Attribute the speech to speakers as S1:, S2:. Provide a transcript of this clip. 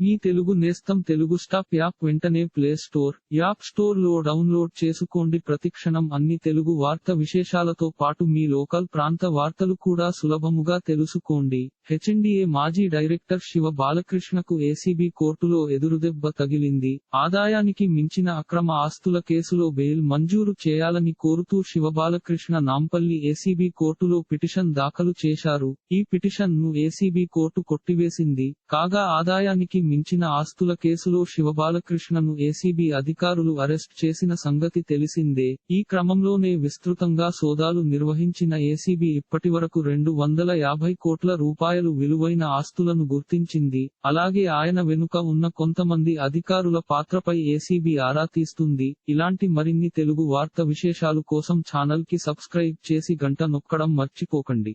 S1: మీ తెలుగు నేస్తం Telugu stop app వెంటనే play store app స్టోర్లో డౌన్లోడ్ చేసుకోండి. ప్రతిక్షణం అన్ని తెలుగు వార్త విశేషాలతో పాటు మీ లోకల్ ప్రాంత వార్తలు కూడా సులభముగా తెలుసుకోండి. హెచ్ఎండిఏ మాజీ డైరెక్టర్ శివ బాలకృష్ణకు ఏసీబీ కోర్టులో ఎదురుదెబ్బ తగిలింది. ఆదాయానికి మించిన అక్రమ ఆస్తుల కేసులో బెయిల్ మంజూరు చేయాలని కోరుతూ శివ బాలకృష్ణ నాంపల్లి ఏసీబీ కోర్టులో పిటిషన్ దాఖలు చేశారు. ఈ పిటిషన్ను ఏసీబీ కోర్టు కొట్టివేసింది. కాగా ఆదాయానికి మించిన ఆస్తుల కేసులో శివబాలకృష్ణను ఏసీబీ అధికారులు అరెస్ట్ చేసిన సంగతి తెలిసిందే. ఈ క్రమంలోనే విస్తృతంగా సోదాలు నిర్వహించిన ఏసీబీ ఇప్పటివరకు రెండు వందల యాభై కోట్ల రూపాయలు విలువైన ఆస్తులను గుర్తించింది. అలాగే ఆయన వెనుక ఉన్న కొంతమంది అధికారుల పాత్రపై ఏసీబీ ఆరా తీస్తుంది. ఇలాంటి మరిన్ని తెలుగు వార్త విశేషాలు కోసం ఛానల్కి సబ్స్క్రైబ్ చేసి గంట నొక్కడం మర్చిపోకండి.